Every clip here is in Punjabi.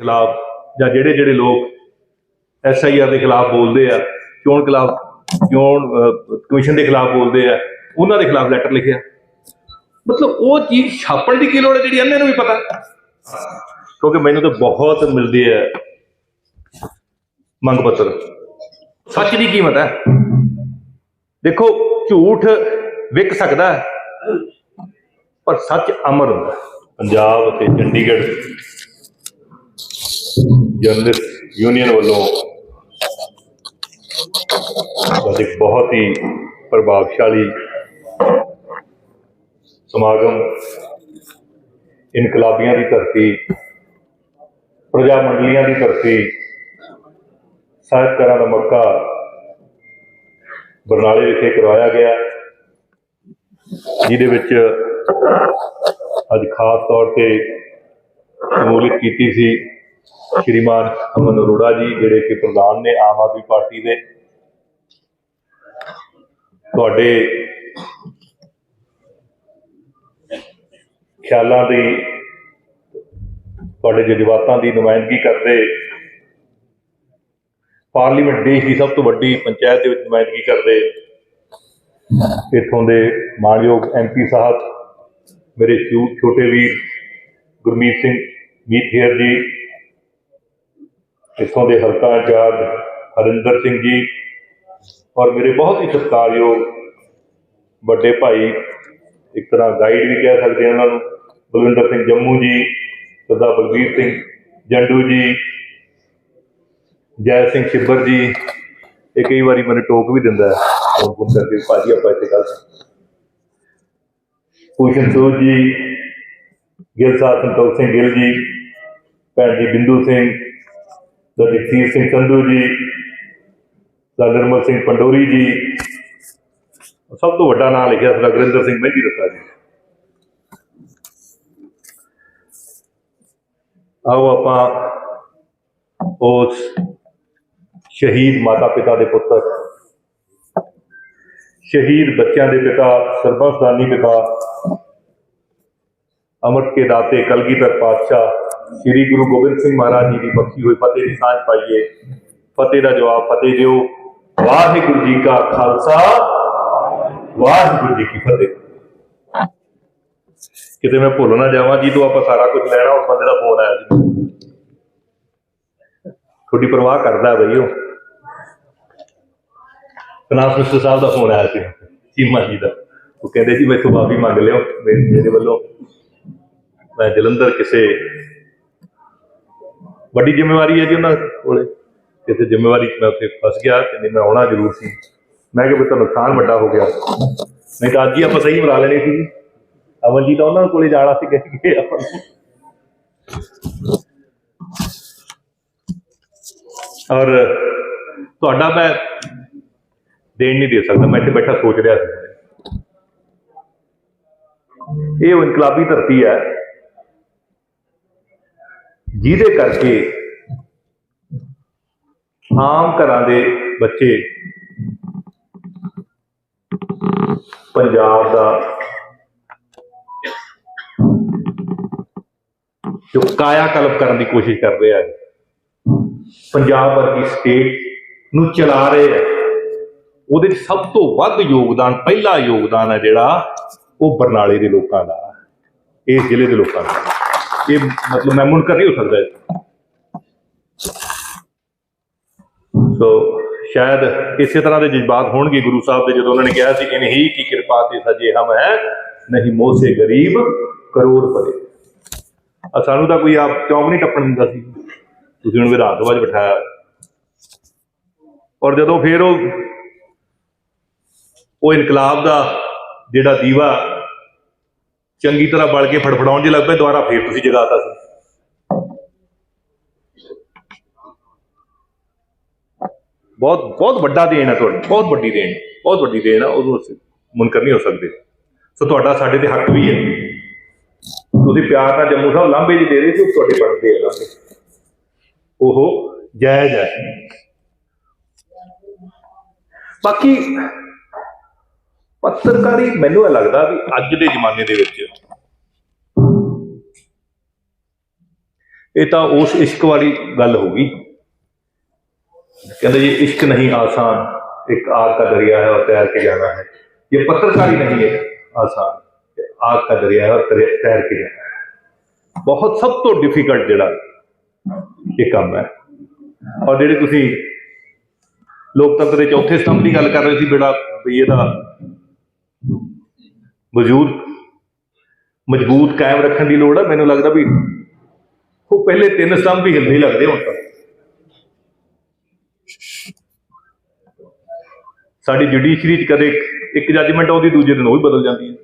ਖਿਲਾਫ ਜਾਂ ਜਿਹੜੇ ਜਿਹੜੇ ਲੋਕ ਐਸਆਈਆਰ ਦੇ ਖਿਲਾਫ ਬੋਲਦੇ ਆ ਚੋਣ ਖਿਲਾਫ ਚੋਣ ਕਮਿਸ਼ਨ ਦੇ ਖਿਲਾਫ ਬੋਲਦੇ ਆ, ਉਹਨਾਂ ਦੇ ਖਿਲਾਫ ਲੈਟਰ ਲਿਖਿਆ ਮਤਲਬ ਉਹ ਚੀਜ਼ ਛਾਪਣ ਦੀ ਕੀ ਲੋੜ ਹੈ ਜਿਹੜੀ ਇਹਨਾਂ ਨੂੰ ਵੀ ਪਤਾ? ਕਿਉਂਕਿ ਮੈਨੂੰ ਤਾਂ ਬਹੁਤ ਮਿਲਦੀ ਹੈ ਮੰਗ ਪੱਤਰ। ਸੱਚ ਦੀ ਕੀਮਤ ਹੈ। ਦੇਖੋ, ਝੂਠ ਵਿਕ ਸਕਦਾ ਪਰ ਸੱਚ ਅਮਰ ਹੁੰਦਾ ਪੰਜਾਬ ਅਤੇ ਚੰਡੀਗੜ੍ਹ ਜਰਨਲਿਸਟ ਯੂਨੀਅਨ ਵੱਲੋਂ ਅੱਜ ਇੱਕ ਬਹੁਤ ਹੀ ਪ੍ਰਭਾਵਸ਼ਾਲੀ ਸਮਾਗਮ ਇਨਕਲਾਬੀਆਂ ਦੀ ਧਰਤੀ ਪ੍ਰਜਾ ਮੰਡਲੀਆਂ ਦੀ ਧਰਤੀ ਸਾਹਿਤਕਾਰਾਂ ਦਾ ਮੱਕਾ ਬਰਨਾਲੇ ਵਿਖੇ ਕਰਵਾਇਆ ਗਿਆ, ਜਿਹਦੇ ਵਿੱਚ ਅੱਜ ਖਾਸ ਤੌਰ ਤੇ ਸ਼ਮੂਲੀਅਤ ਕੀਤੀ ਸੀ। ਸ਼੍ਰੀਮਾਨ ਅਮਨ ਅਰੋੜਾ ਜੀ, ਜਿਹੜੇ ਕਿ ਪ੍ਰਧਾਨ ਨੇ ਆਮ ਆਦਮੀ ਪਾਰਟੀ ਦੇ। ਤੁਹਾਡੇ ਖਿਆਲਾਂ ਦੀ, ਤੁਹਾਡੇ ਜਜ਼ਬਾਤਾਂ ਦੀ ਨੁਮਾਇੰਦਗੀ ਕਰਦੇ ਪਾਰਲੀਮੈਂਟ ਦੇਸ਼ ਦੀ ਸਭ ਤੋਂ ਵੱਡੀ ਪੰਚਾਇਤ ਦੇ ਵਿੱਚ ਨੁਮਾਇੰਦਗੀ ਕਰਦੇ ਇੱਥੋਂ ਦੇ ਮਾਨਯੋਗ ਐਮਪੀ ਸਾਹਿਬ, ਮੇਰੇ ਛੋਟੇ ਵੀਰ ਗੁਰਮੀਤ ਸਿੰਘ ਮੀਥੇਰ ਜੀ ਇੱਥੋਂ ਦੇ ਹਲਕਾ ਇੰਚਾਰਜ ਹਰਿੰਦਰ ਸਿੰਘ ਜੀ ਔਰ ਮੇਰੇ ਬਹੁਤ ਹੀ ਸਤਿਕਾਰਯੋਗ ਵੱਡੇ ਭਾਈ, ਇੱਕ ਤਰ੍ਹਾਂ ਗਾਈਡ ਵੀ ਕਹਿ ਸਕਦੇ ਹਾਂ ਉਹਨਾਂ ਨੂੰ, ਬਲਵਿੰਦਰ ਸਿੰਘ ਜੰਮੂ ਜੀ, ਸਰਦਾਰ ਬਲਬੀਰ ਸਿੰਘ ਜੰਡੂ ਜੀ, ਜੈ ਸਿੰਘ ਸਿੱਬਰ ਜੀ, ਇਹ ਕਈ ਵਾਰੀ ਮੈਨੂੰ ਟੋਕ ਵੀ ਦਿੰਦਾ ਹੈ। ਫੋਨ ਫੋਨ ਕਰਕੇ ਭਾਜੀ, ਆਪਾਂ ਇੱਥੇ ਗੱਲ ਭੂਸ਼ਣ ਸੂਦ ਜੀ, ਗਿਲ ਸਾਹਿਬ ਸੰਤੋਖ ਸਿੰਘ ਗਿੱਲ ਜੀ, ਭੈਣ ਜੀ ਬਿੰਦੂ ਸਿੰਘ ਜਗਸੀਰ ਸਿੰਘ ਸੰਧੂ ਜੀ ਦਾ ਨਿਰਮਲ ਸਿੰਘ ਪੰਡੋਰੀ ਜੀ, ਸਭ ਤੋਂ ਵੱਡਾ ਨਾਮ ਲਿਖਿਆ ਸਰ ਗੁਰਿੰਦਰ ਸਿੰਘ ਮਹਿੰਦੀ ਰੱਤਾ ਜੀ। ਆਓ ਆਪਾਂ ਉਸ ਸ਼ਹੀਦ ਮਾਤਾ ਪਿਤਾ ਦੇ ਪੁੱਤਰ, ਸ਼ਹੀਦ ਬੱਚਿਆਂ ਦੇ ਪਿਤਾ, ਸਰਬੰਸਦਾਨੀ ਪਿਤਾ, ਅਮਰਤ ਕੇ ਦਾਤੇ ਕਲਗੀਧਰ ਪਾਤਸ਼ਾਹ ਸ੍ਰੀ ਗੁਰੂ ਗੋਬਿੰਦ ਸਿੰਘ ਮਹਾਰਾਜ ਜੀ ਦੀ ਬਖਸ਼ੀ ਹੋਈ, ਫਤਿਹ ਦੀ ਸਾਂਝ ਪਾਈਏ। ਫਤਿਹ ਦਾ ਜਵਾਬ ਫਤਿਹ ਦਿਓ। ਵਾਹਿਗੁਰੂ ਜੀ ਕਾ ਖਾਲਸਾ, ਵਾਹਿਗੁਰੂ ਜੀ ਕੀ ਫਤਿਹ। ਕਿਤੇ ਮੈਂ ਭੁੱਲ ਨਾ ਜਾਵਾਂ ਜੀ ਤੋਂ ਆਪਾਂ ਸਾਰਾ ਕੁਝ ਲੈਣਾ, ਉਸ ਬੰਦੇ ਦਾ ਫੋਨ ਆਇਆ ਸੀ। ਤੁਹਾਡੀ ਪਰਵਾਹ ਕਰਦਾ ਬਈ ਉਹ ਫਾਈਨਾਂਸ ਸਾਹਿਬ ਦਾ ਫੋਨ ਆਇਆ ਸੀ। ਚੀਮਾ ਜੀ ਦਾ। ਉਹ ਕਹਿੰਦੇ ਜੀ ਮੈਥੋਂ ਮਾਫੀ ਮੰਗ ਲਿਓ ਮੇਰੇ ਵੱਲੋਂ। ਮੈਂ ਜਲੰਧਰ ਕਿਸੇ ਵੱਡੀ ਜ਼ਿੰਮੇਵਾਰੀ ਹੈ ਜੀ ਉਹਨਾਂ ਕੋਲੇ। ਕਿਸੇ ਜ਼ਿੰਮੇਵਾਰੀ 'ਚ ਮੈਂ ਉੱਥੇ ਫਸ ਗਿਆ ਤੇ ਨਹੀਂ ਮੈਂ ਆਉਣਾ ਜ਼ਰੂਰ ਸੀ। ਮੈਂ ਕਿਹਾ ਵੀ ਤਾਂ ਨੁਕਸਾਨ ਵੱਡਾ ਹੋ ਗਿਆ। ਨਹੀਂ ਤਾਂ ਅੱਜ ਹੀ ਆਪਾਂ ਸਹੀ ਬੁਲਾ ਲੈਣੀ ਸੀ ਜੀ। ਅਮਨ ਜੀ ਤਾਂ ਉਹਨਾਂ ਕੋਲੇ ਜਾਣਾ ਸੀ ਕਿ ਆਪਾਂ ਔਰ ਤੁਹਾਡਾ ਮੈਂ ਦੇਣ ਨਹੀਂ ਦੇ ਸਕਦਾ। ਮੈਂ ਇੱਥੇ ਬੈਠਾ ਸੋਚ ਰਿਹਾ ਸੀ। ਇਹ ਇਨਕਲਾਬੀ ਧਰਤੀ ਹੈ। ਜਿਹਦੇ ਕਰਕੇ ਆਮ ਘਰਾਂ ਦੇ ਬੱਚੇ ਪੰਜਾਬ ਦਾ ਜੋ ਕਾਇਆ ਕਲਪ ਕਰਨ ਦੀ ਕੋਸ਼ਿਸ਼ ਕਰ ਰਿਹਾ ਹੈ ਪੰਜਾਬ ਵਰਗੀ ਸਟੇਟ ਨੂੰ ਚਲਾ ਰਹੇ ਹੈ ਉਹਦੇ 'ਚ ਸਭ ਤੋਂ ਵੱਧ ਯੋਗਦਾਨ, ਪਹਿਲਾ ਯੋਗਦਾਨ ਹੈ ਜਿਹੜਾ ਉਹ ਬਰਨਾਲੇ ਦੇ ਲੋਕਾਂ ਦਾ। ਇਹ ਜ਼ਿਲ੍ਹੇ ਦੇ ਲੋਕਾਂ ਦਾ। ਇਹ ਮਤਲਬ ਮੈਂ ਮੁਨਕਰ ਨਹੀਂ ਹੋ ਸਕਦਾ ਸੋ ਸ਼ਾਇਦ ਇਸੇ ਤਰ੍ਹਾਂ ਦੇ ਜਜ਼ਬਾਤ ਹੋਣਗੇ ਗੁਰੂ ਸਾਹਿਬ ਦੇ, ਜਦੋਂ ਉਹਨਾਂ ਨੇ ਕਿਹਾ ਸੀ ਕਿ ਨਹੀਂ ਕੀ ਕਿਰਪਾ ਤੇ ਸਜੇ ਹਮ ਹੈ, ਨਹੀਂ ਮੋਹ ਗਰੀਬ ਕਰੋੜ ਪਰੇ ਸਾਨੂੰ ਤਾਂ ਕੋਈ ਆਪ ਚੌਂਕ ਨਹੀਂ ਟੱਪਣ ਦਿੰਦਾ ਸੀ। ਤੁਸੀਂ ਹੁਣ ਵਿਧਾਨ ਸਭਾ 'ਚ ਬਿਠਾਇਆ। ਔਰ ਜਦੋਂ ਫਿਰ ਉਹ ਉਹ ਇਨਕਲਾਬ ਦਾ ਜਿਹੜਾ ਦੀਵਾ ਚੰਗੀ ਤਰ੍ਹਾਂ ਬਲ ਕੇ ਫੜਫੜਾਉਣ ਜੇ ਲੱਗ ਪਏ, ਦੁਬਾਰਾ ਫੇਰ ਤੁਸੀਂ ਜਗਾਤਾ ਸੀ। ਬਹੁਤ ਬਹੁਤ ਵੱਡਾ ਦੇਣ ਹੈ ਤੁਹਾਡੀ, ਬਹੁਤ ਵੱਡੀ ਦੇਣ, ਬਹੁਤ ਵੱਡੀ ਦੇਣ ਹੈ ਉਹਨੂੰ ਅਸੀਂ ਮੁਨਕਰ ਨਹੀਂ ਹੋ ਸਕਦੇ। ਸੋ ਤੁਹਾਡਾ ਸਾਡੇ ਤੇ ਹੱਕ ਵੀ ਹੈ। ਤੁਸੀਂ ਪਿਆਰ ਨਾਲ ਜੰਮੂ ਸਾਹਿਬ ਲਾਂਬੇ ਜੀ ਦੇ ਰਹੇ ਸੀ, ਉਹ ਤੁਹਾਡੇ ਬਣਦੇ ਆ ਲਾਂਬੇ ਉਹ ਜਾਇਜ਼ ਹੈ ਬਾਕੀ ਪੱਤਰਕਾਰੀ ਮੈਨੂੰ ਇਹ ਲੱਗਦਾ ਵੀ ਅੱਜ ਦੇ ਜ਼ਮਾਨੇ ਦੇ ਵਿੱਚ ਇਹ ਤਾਂ ਉਸ ਇਸ਼ਕ ਵਾਲੀ ਗੱਲ ਹੋ ਗਈ। ਕਹਿੰਦੇ ਜੀ, ਇਸ਼ਕ ਨਹੀਂ ਆਸਾਨ, ਇੱਕ ਆਗ ਦਾ ਦਰਿਆ ਹੈ ਔਰ ਤੈਰ ਕੇ ਜਾਣਾ ਹੈ। ਇਹ ਪੱਤਰਕਾਰੀ ਨਹੀਂ ਹੈ ਆਸਾਨ ਆਗ ਦਾ ਦਰਿਆ ਹੈ ਔਰ ਤੈਰ ਕੇ ਜਾਣਾ ਹੈ। ਬਹੁਤ ਸਭ ਤੋਂ ਡਿਫਿਕਲਟ ਜਿਹੜਾ ਇਹ ਕੰਮ ਹੈ। ਔਰ ਜਿਹੜੇ ਤੁਸੀਂ ਲੋਕਤੰਤਰ ਦੇ ਚੌਥੇ ਸਤੰਭ ਦੀ ਗੱਲ ਕਰ ਰਹੇ ਸੀ, ਬੇੜਾ ਵੀ ਇਹਦਾ ਵਜੂਦ ਮਜ਼ਬੂਤ ਕਾਇਮ ਰੱਖਣ ਦੀ ਲੋੜ ਹੈ ਮੈਨੂੰ ਲੱਗਦਾ ਵੀ ਉਹ ਪਹਿਲੇ ਤਿੰਨ ਸਤੰਭ ਵੀ ਹਿੱਲਦੇ ਲੱਗਦੇ ਹੁਣ ਤਾਂ। ਸਾਡੀ ਜੁਡੀਸ਼ਰੀ ਚ ਕਦੇ ਇੱਕ ਜੱਜਮੈਂਟ ਆਉਂਦੀ, ਦੂਜੇ ਦਿਨ ਉਹ ਵੀ ਬਦਲ ਜਾਂਦੀ ਹੈ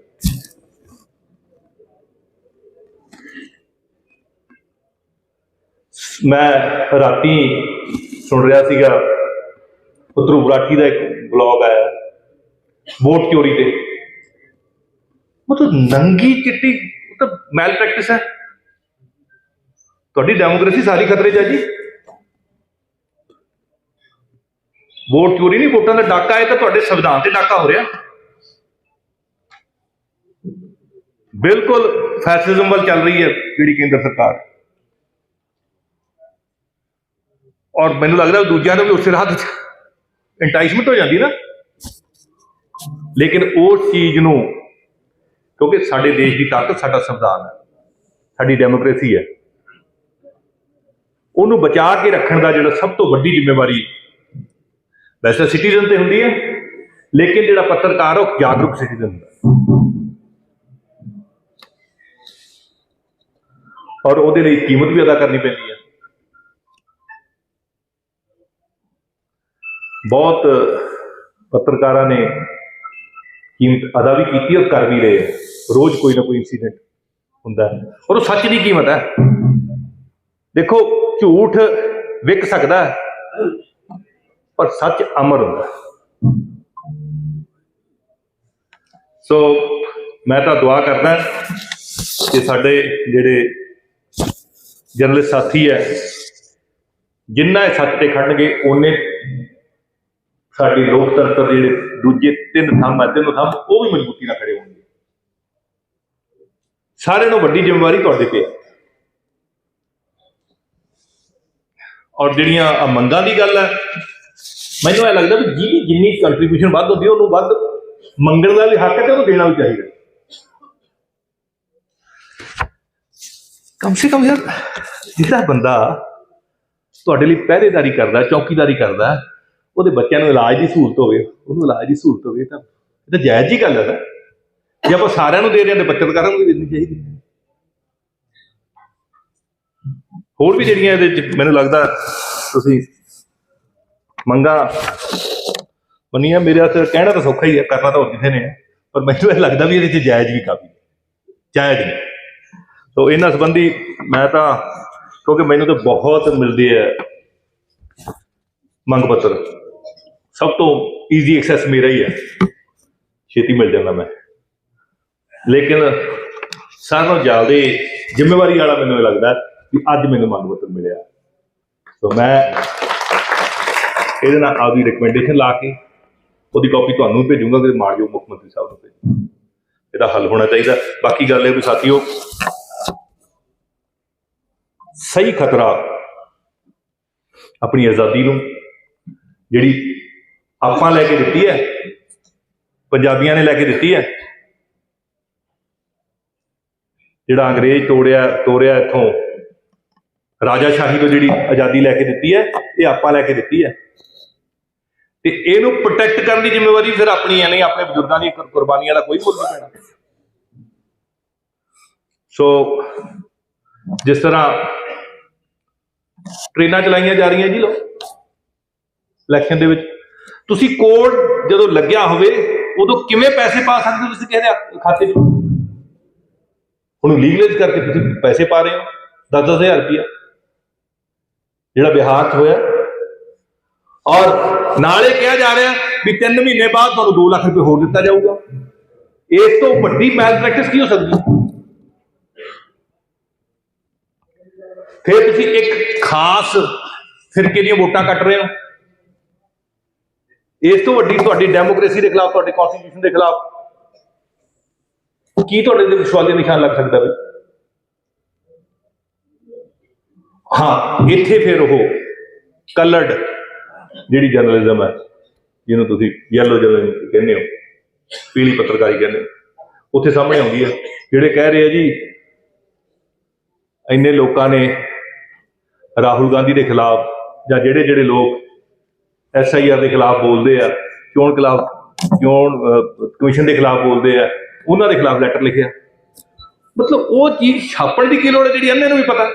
ਮੈਂ ਰਾਤੀ ਸੁਣ ਰਿਹਾ ਸੀਗਾ ਉਤਰੂ ਬਰਾਠੀ ਦਾ ਇੱਕ ਬਲੌਗ ਆਇਆ, ਵੋਟ ਚੋਰੀ ਤੇ। ਮਤਲਬ ਨੰਗੀ ਚਿੱਟੀ, ਉਹ ਤਾਂ ਮੈਲ ਪ੍ਰੈਕਟਿਸ ਹੈ। ਤੁਹਾਡੀ ਡੈਮੋਕ੍ਰੇਸੀ ਸਾਰੀ ਖਤਰੇ 'ਚ ਹੈ ਜੀ। ਵੋਟ ਚੋਰੀ ਨਹੀਂ, ਵੋਟਾਂ ਦਾ ਡਾਕਾ ਹੈ ਤਾਂ ਤੁਹਾਡੇ ਸੰਵਿਧਾਨ ਤੇ ਡਾਕਾ ਹੋ ਰਿਹਾ। ਬਿਲਕੁਲ ਫੈਸਿਜ਼ਮ ਵੱਲ ਚੱਲ ਰਹੀ ਹੈ ਜਿਹੜੀ ਕੇਂਦਰ ਸਰਕਾਰ। ਔਰ ਮੈਨੂੰ ਲੱਗਦਾ ਦੂਜਿਆਂ ਨੂੰ ਵੀ ਉਸੇ ਰਾਹ ਤੇ ਇੰਟਾਈਸਮੈਂਟ ਹੋ ਜਾਂਦੀ ਨਾ। ਲੇਕਿਨ ਉਸ ਚੀਜ਼ ਨੂੰ ਕਿਉਂਕਿ ਸਾਡੇ ਦੇਸ਼ ਦੀ ਤਾਕਤ ਸਾਡਾ ਸੰਵਿਧਾਨ ਹੈ। ਸਾਡੀ ਡੈਮੋਕ੍ਰੇਸੀ ਹੈ। ਉਹਨੂੰ ਬਚਾ ਕੇ ਰੱਖਣ ਦਾ ਜਿਹੜਾ ਸਭ ਤੋਂ ਵੱਡੀ ਜ਼ਿੰਮੇਵਾਰੀ ਵੈਸੇ ਸਿਟੀਜ਼ਨ ਤੇ ਹੁੰਦੀ ਹੈ, ਲੇਕਿਨ ਜਿਹੜਾ ਪੱਤਰਕਾਰ ਉਹ ਜਾਗਰੂਕ ਸਿਟੀਜ਼ਨ ਹੁੰਦਾ ਔਰ ਉਹਦੇ ਲਈ ਕੀਮਤ ਵੀ ਅਦਾ ਕਰਨੀ ਪੈਂਦੀ ਹੈ। ਬਹੁਤ ਪੱਤਰਕਾਰਾਂ ਨੇ ਕੀਮਤ ਅਦਾ ਵੀ ਕੀਤੀ ਔਰ ਕਰ ਵੀ ਰਹੇ ਹੈ ਰੋਜ਼ ਕੋਈ ਨਾ ਕੋਈ ਇਨਸੀਡੈਂਟ ਹੁੰਦਾ ਹੈ। ਔਰ ਉਹ ਸੱਚ ਦੀ ਕੀਮਤ ਹੈ। ਦੇਖੋ, ਝੂਠ ਵਿਕ ਸਕਦਾ ਹੈ, ਪਰ ਸੱਚ ਅਮਰ ਹੁੰਦਾ ਸੋ ਮੈਂ ਤਾਂ ਦੁਆ ਕਰਦਾ ਕਿ ਸਾਡੇ ਜਿਹੜੇ ਜਰਨਲਿਸਟ ਸਾਥੀ ਹੈ, ਜਿੰਨਾ ਇਹ ਸੱਚ ਤੇ ਖੜਨਗੇ, ਉਹਨੇ ਸਾਡੀ ਲੋਕਤੰਤਰ ਦੇ ਜਿਹੜੇ ਦੂਜੇ ਤਿੰਨ ਥੰਮ ਹੈ ਤਿੰਨ ਥੰਮ ਉਹ ਵੀ ਮਜ਼ਬੂਤੀ ਨਾਲ ਖੜੇ ਹੋਣਗੇ। ਸਾਰਿਆਂ ਨੂੰ ਵੱਡੀ ਜ਼ਿੰਮੇਵਾਰੀ ਤੁਹਾਡੇ ਤੇ ਹੈ। ਔਰ ਜਿਹੜੀਆਂ ਮੰਗਾਂ ਦੀ ਗੱਲ ਹੈ, ਮੈਨੂੰ ਇਹ ਲੱਗਦਾ ਵੀ ਜਿਹਦੀ ਜਿੰਨੀ ਕੰਟਰੀਬਿਊਸ਼ਨ ਵੱਧ ਹੁੰਦੀ, ਉਹਨੂੰ ਵੱਧ ਮੰਗਣ ਦਾ ਵੀ ਹੱਕ ਹੈ ਤੇ ਉਹਨੂੰ ਦੇਣਾ ਵੀ ਚਾਹੀਦਾ ਕਮ ਸੇ ਕਮ ਯਾਰ, ਜਿਹੜਾ ਬੰਦਾ ਤੁਹਾਡੇ ਲਈ ਪਹਿਰੇਦਾਰੀ ਕਰਦਾ, ਚੌਕੀਦਾਰੀ ਕਰਦਾ ਉਹਦੇ ਬੱਚਿਆਂ ਨੂੰ ਇਲਾਜ ਦੀ ਸਹੂਲਤ ਹੋਵੇ, ਉਹਨੂੰ ਇਲਾਜ ਦੀ ਸਹੂਲਤ ਹੋਵੇ, ਤਾਂ ਇਹ ਤਾਂ ਜਾਇਜ਼ ਹੀ ਗੱਲ ਹੈ ਨਾ। ਜੇ ਆਪਾਂ ਸਾਰਿਆਂ ਨੂੰ ਦੇ ਰਹੇ ਹਾਂ ਤੇ ਬੱਚਤਕਾਰਾਂ ਨੂੰ ਵੀ ਦੇਣੀ ਚਾਹੀਦੀ ਹੈ। ਹੋਰ ਵੀ ਜਿਹੜੀਆਂ ਇਹਦੇ ਚ ਮੈਨੂੰ ਲੱਗਦਾ ਤੁਸੀਂ ਮੰਗਾ ਮੰਨੀਆਂ, ਮੇਰੇ ਵਾਸਤੇ ਕਹਿਣਾ ਤਾਂ ਸੌਖਾ ਹੀ ਹੈ, ਕਰਨਾ ਤਾਂ ਹੋਰ ਕਿਸੇ ਨੇ। ਪਰ ਮੈਨੂੰ ਇਹ ਲੱਗਦਾ ਵੀ ਇਹਦੇ ਚ ਜਾਇਜ਼ ਵੀ ਕਾਫੀ ਹੈ। ਜਾਇਜ਼ ਨਹੀਂ। ਸੋ ਇਹਨਾਂ ਸੰਬੰਧੀ ਮੈਂ ਤਾਂ, ਕਿਉਂਕਿ ਮੈਨੂੰ ਤਾਂ ਬਹੁਤ ਮਿਲਦੀ ਹੈ ਮੰਗ ਪੱਤਰ। ਸਭ ਤੋਂ ਈਜ਼ੀ ਐਕਸੈਸ ਮੇਰਾ ਹੀ ਹੈ। ਛੇਤੀ ਮਿਲ ਜਾਂਦਾ ਮੈਂ। ਲੇਕਿਨ ਸਾਰਿਆਂ ਨਾਲੋਂ ਜ਼ਿਆਦਾ ਜ਼ਿੰਮੇਵਾਰੀ ਵਾਲਾ ਮੈਨੂੰ ਇਹ ਲੱਗਦਾ ਕਿ ਅੱਜ ਮੈਨੂੰ ਮੰਗ ਪੱਤਰ ਮਿਲਿਆ। ਸੋ ਮੈਂ ਇਹਦੇ ਨਾਲ ਆਪਦੀ ਰਿਕਮੈਂਡੇਸ਼ਨ ਲਾ ਕੇ ਉਹਦੀ ਕਾਪੀ ਤੁਹਾਨੂੰ ਵੀ ਭੇਜੂੰਗਾ ਕਿ ਮਾਨਯੋਗ ਮੁੱਖ ਮੰਤਰੀ ਸਾਹਿਬ ਨੂੰ ਭੇਜੂੰਗਾ। ਇਹਦਾ ਹੱਲ ਹੋਣਾ ਚਾਹੀਦਾ। ਬਾਕੀ ਗੱਲ ਇਹ ਵੀ ਸਾਥੀਓ, ਸਹੀ ਖਤਰਾ ਆਪਣੀ ਆਜ਼ਾਦੀ ਨੂੰ, ਜਿਹੜੀ ਆਪਾਂ ਲੈ ਕੇ ਦਿੱਤੀ ਹੈ। ਪੰਜਾਬੀਆਂ ਨੇ ਲੈ ਕੇ ਦਿੱਤੀ ਹੈ। ਜਿਹੜਾ ਅੰਗਰੇਜ਼ ਤੋੜਿਆ ਤੋੜਿਆ ਇੱਥੋਂ, ਰਾਜਾ ਸ਼ਾਹੀ ਤੋਂ ਜਿਹੜੀ ਆਜ਼ਾਦੀ ਲੈ ਕੇ ਦਿੱਤੀ ਹੈ, ਇਹ ਆਪਾਂ ਲੈ ਕੇ ਦਿੱਤੀ ਹੈ। ਤੇ ਇਹਨੂੰ ਪ੍ਰੋਟੈਕਟ ਕਰਨ ਦੀ ਜ਼ਿੰਮੇਵਾਰੀ ਫਿਰ ਆਪਣੀ ਹੈ ਨਹੀਂ ਆਪਣੇ ਬਜ਼ੁਰਗਾਂ ਦੀ ਕੁਰਬਾਨੀਆਂ ਦਾ ਕੋਈ ਮੁੱਲ ਨਹੀਂ ਪੈਣਾ। ਸੋ ਜਿਸ ਤਰ੍ਹਾਂ ਟ੍ਰੇਨਾਂ ਚਲਾਈਆਂ ਜਾ ਰਹੀਆਂ ਜੀ ਲੋ ਇਲੈਕਸ਼ਨ ਦੇ ਵਿੱਚ। ਤੁਸੀਂ ਕੋਡ ਜਦੋਂ ਲੱਗਿਆ ਹੋਵੇ, ਉਦੋਂ ਕਿਵੇਂ ਪੈਸੇ ਪਾ ਸਕਦੇ ਹੋ ਤੁਸੀਂ ਕਿਸੇ ਦੇ ਖਾਤੇ 'ਚ? ਹੁਣ ਲੀਗਲਾਈਜ਼ ਕਰਕੇ ਤੁਸੀਂ ਪੈਸੇ ਪਾ ਰਹੇ ਹੋ 10-10000 ਰੁਪਇਆ। ਜਿਹੜਾ ਬਿਹਾਰ 'ਚ ਹੋਇਆ। ਔਰ ਨਾਲੇ ਕਿਹਾ ਜਾ ਰਿਹਾ ਵੀ 3 ਮਹੀਨੇ ਬਾਅਦ ਤੁਹਾਨੂੰ 2 ਲੱਖ ਰੁਪਏ ਹੋਰ ਦਿੱਤਾ ਜਾਊਗਾ। ਇਸ ਤੋਂ ਵੱਡੀ ਮੈਲ ਪ੍ਰੈਕਟਿਸ ਕੀ ਹੋ ਸਕਦੀ ਫਿਰ ਤੁਸੀਂ ਇੱਕ ਖਾਸ ਫਿਰਕੇ ਦੀਆਂ ਵੋਟਾਂ ਕੱਟ ਰਹੇ ਹੋ? ਇਸ ਤੋਂ ਵੱਡੀ ਤੁਹਾਡੀ ਡੈਮੋਕ੍ਰੇਸੀ ਦੇ ਖਿਲਾਫ, ਤੁਹਾਡੇ ਕਨਸਟੀਟਿਊਸ਼ਨ ਦੇ ਖਿਲਾਫ ਕੀ ਤੁਹਾਡੇ ਤੇ ਵਿਸ਼ਵਾਸ ਨਿਸ਼ਾਨ ਲੱਗ ਸਕਦਾ ਬਈ ਹਾਂ, ਇੱਥੇ ਫਿਰ ਉਹ ਕਲਰਡ ਜਿਹੜੀ ਜਰਨਲਿਜ਼ਮ ਹੈ, ਜਿਹਨੂੰ ਤੁਸੀਂ ਯੈਲੋ ਜਰਨਲਿਜ਼ਮ ਕਹਿੰਦੇ ਹੋ, ਪੀਲੀ ਪੱਤਰਕਾਰੀ ਕਹਿੰਦੇ ਹੋ, ਉੱਥੇ ਸਾਹਮਣੇ ਆਉਂਦੀ ਹੈ, ਜਿਹੜੇ ਕਹਿ ਰਹੇ ਆ ਜੀ, ਇੰਨੇ ਲੋਕਾਂ ਨੇ ਰਾਹੁਲ ਗਾਂਧੀ ਦੇ ਖਿਲਾਫ ਜਾਂ ਜਿਹੜੇ ਜਿਹੜੇ ਲੋਕ ਐਸਆਈਆਰ ਦੇ ਖਿਲਾਫ ਬੋਲਦੇ ਆ ਚੋਣ ਖਿਲਾਫ ਚੋਣ ਕਮਿਸ਼ਨ ਦੇ ਖਿਲਾਫ ਬੋਲਦੇ ਆ, ਉਹਨਾਂ ਦੇ ਖਿਲਾਫ ਲੈਟਰ ਲਿਖਿਆ ਮਤਲਬ ਉਹ ਚੀਜ਼ ਛਾਪਣ ਦੀ ਕੀ ਲੋੜ ਹੈ ਜਿਹੜੀ ਅੰਨੇ ਨੂੰ ਵੀ ਪਤਾ?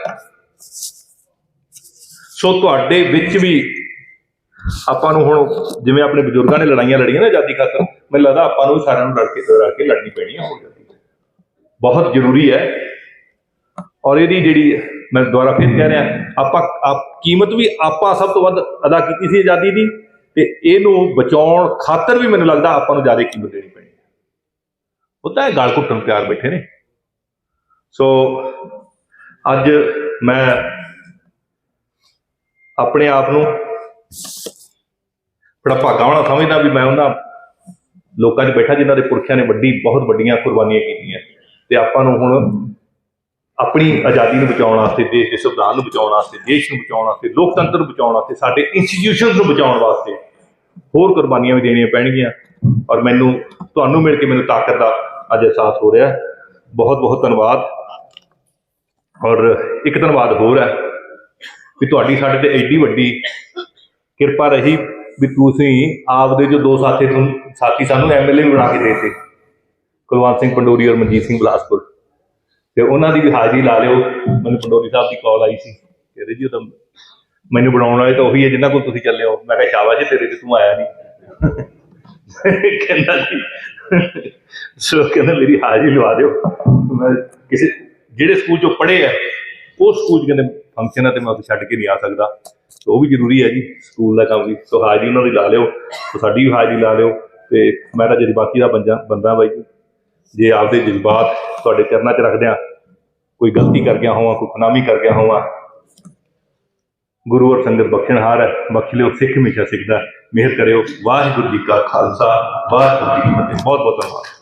ਸੋ ਤੁਹਾਡੇ ਵਿੱਚ ਵੀ ਆਪਾਂ ਨੂੰ ਹੁਣ ਜਿਵੇਂ ਆਪਣੇ ਬਜ਼ੁਰਗਾਂ ਨੇ ਲੜਾਈਆਂ ਲੜੀਆਂ ਨਾ ਆਜ਼ਾਦੀ ਖਾਤਰ, ਮੈਨੂੰ ਲੱਗਦਾ ਆਪਾਂ ਨੂੰ ਸਾਰਿਆਂ ਨੂੰ ਲੜ ਕੇ, ਰਲ ਕੇ ਲੜਨੀ ਪੈਣੀ ਹੋ ਜਾਂਦੀ ਬਹੁਤ ਜ਼ਰੂਰੀ ਹੈ। ਔਰ ਇਹਦੀ ਜਿਹੜੀ ਮੈਂ ਦੁਬਾਰਾ ਫਿਰ ਕਹਿ ਰਿਹਾ, ਆਪਾਂ ਕੀਮਤ ਵੀ ਆਪਾਂ ਸਭ ਤੋਂ ਵੱਧ ਅਦਾ ਕੀਤੀ ਸੀ ਆਜ਼ਾਦੀ ਦੀ, ਤੇ ਇਹਨੂੰ ਬਚਾਉਣ ਖਾਤਰ ਵੀ ਮੈਨੂੰ ਲੱਗਦਾ ਆਪਾਂ ਨੂੰ ਜ਼ਿਆਦਾ ਕੀਮਤ ਦੇਣੀ ਪੈਣੀ ਹੈ। ਉਹ ਤਾਂ ਇਹ ਗਲ ਘੁੱਟਣ ਤਿਆਰ ਬੈਠੇ ਨੇ। ਸੋ ਅੱਜ ਮੈਂ ਆਪਣੇ ਆਪ ਨੂੰ ਬੜਾ ਭਾਗਾ ਵਾਲਾ ਸਮਝਦਾ ਵੀ ਮੈਂ ਉਹਨਾਂ ਲੋਕਾਂ 'ਚ ਬੈਠਾ ਜਿਨ੍ਹਾਂ ਦੇ ਪੁਰਖਿਆਂ ਨੇ ਵੱਡੀ, ਬਹੁਤ ਵੱਡੀਆਂ ਕੁਰਬਾਨੀਆਂ ਕੀਤੀਆਂ। ਤੇ ਆਪਾਂ ਨੂੰ ਹੁਣ ਆਪਣੀ ਆਜ਼ਾਦੀ ਨੂੰ ਬਚਾਉਣ ਵਾਸਤੇ, ਦੇਸ਼ ਦੇ ਸੰਵਿਧਾਨ ਨੂੰ ਬਚਾਉਣ ਵਾਸਤੇ, ਦੇਸ਼ ਨੂੰ ਬਚਾਉਣ ਵਾਸਤੇ, ਲੋਕਤੰਤਰ ਨੂੰ ਬਚਾਉਣ ਵਾਸਤੇ, ਸਾਡੇ ਇੰਸਟੀਟਿਊਸ਼ਨਸ ਨੂੰ ਬਚਾਉਣ ਵਾਸਤੇ ਹੋਰ ਕੁਰਬਾਨੀਆਂ ਵੀ ਦੇਣੀਆਂ ਪੈਣਗੀਆਂ। ਔਰ ਮੈਨੂੰ, ਤੁਹਾਨੂੰ ਮਿਲ ਕੇ ਮੈਨੂੰ ਤਾਕਤ ਦਾ ਅੱਜ ਅਹਿਸਾਸ ਹੋ ਰਿਹਾ ਬਹੁਤ ਬਹੁਤ ਧੰਨਵਾਦ। ਔਰ ਇੱਕ ਧੰਨਵਾਦ ਹੋਰ ਹੈ ਵੀ ਤੁਹਾਡੀ ਸਾਡੇ ਤੇ ਐਡੀ ਵੱਡੀ ਕਿਰਪਾ ਰਹੀ ਵੀ ਤੁਸੀਂ ਆਪਦੇ ਜੋ ਦੋ ਸਾਥੀ ਤੁਹਾਨੂੰ ਸਾਥੀ ਸਾਨੂੰ ਐਮਐਲਏ ਬਣਾ ਕੇ ਦੇਤੇ। ਕੁਲਵੰਤ ਸਿੰਘ ਪੰਡੋਰੀ ਔਰ ਮਨਜੀਤ ਸਿੰਘ ਬਲਾਸਪੁਰ। ਤੇ ਉਹਨਾਂ ਦੀ ਵੀ ਹਾਜ਼ਰੀ ਲਾ ਲਿਓ। ਮੈਨੂੰ ਪੰਡੋਰੀ ਸਾਹਿਬ ਦੀ ਕਾਲ ਆਈ ਸੀ। ਕਹਿੰਦੇ ਜੀ, ਉਹ ਤਾਂ ਮੈਨੂੰ ਬਣਾਉਣ ਵਾਲੇ ਤਾਂ ਉਹੀ ਹੈ, ਜਿਨ੍ਹਾਂ ਕੋਲ ਤੁਸੀਂ ਚੱਲੇ ਹੋ। ਮੈਂ ਕਿਹਾ, ਸ਼ਾਬਾਸ਼ ਤੇਰੇ ਤੇ ਤੂੰ ਆਇਆ ਨਹੀਂ ਕਹਿੰਦਾ ਜੀ, ਸੋ ਕਹਿੰਦਾ, ਮੇਰੀ ਹਾਜ਼ਰੀ ਲਵਾ ਦਿਓ। ਮੈਂ ਕਿਸੇ, ਜਿਹੜੇ ਸਕੂਲ ਚੋਂ ਪੜ੍ਹੇ ਆ, ਉਹ ਸਕੂਲ 'ਚ ਕਹਿੰਦੇ ਫੰਕਸ਼ਨ ਹੈ ਤੇ ਮੈਂ ਉੱਥੇ ਛੱਡ ਕੇ ਨਹੀਂ ਆ ਸਕਦਾ। ਤੇ ਉਹ ਵੀ ਜ਼ਰੂਰੀ ਹੈ ਜੀ, ਸਕੂਲ ਦਾ ਕੰਮ ਵੀ। ਸੋ ਹਾਜ਼ਰੀ ਉਹਨਾਂ ਦੀ ਲਾ ਲਿਓ। ਸਾਡੀ ਵੀ ਹਾਜ਼ਰੀ ਲਾ ਲਿਓ। ਤੇ ਮੈਂ ਤਾਂ ਜਜ਼ਬਾਤੀ ਦਾ ਬੰਦਾ ਬੰਦਾ ਬਾਈ। ਜੇ ਆਪਦੇ ਜਜ਼ਬਾਤ ਤੁਹਾਡੇ ਚਰਨਾਂ 'ਚ ਰੱਖਦਿਆਂ ਕੋਈ ਗਲਤੀ ਕਰ ਗਿਆ ਹੋਵਾਂ, ਕੋਈ ਗੁਨਾਮੀ ਕਰ ਗਿਆ ਹੋਵਾਂ, ਗੁਰੂ ਔਰ ਸੰਗਤ ਬਖਸ਼ਣਹਾਰ ਹੈ, ਬਖਸ਼ ਲਿਓ, ਸਿੱਖ ਹਮੇਸ਼ਾ ਸਿੱਖਦਾ ਮਿਹਰ ਕਰਿਓ। ਵਾਹਿਗੁਰੂ ਜੀ ਕਾ ਖਾਲਸਾ, ਵਾਹਿਗੁਰੂ ਜੀ ਕੀ ਫਤਿਹ। ਬਹੁਤ ਬਹੁਤ ਧੰਨਵਾਦ।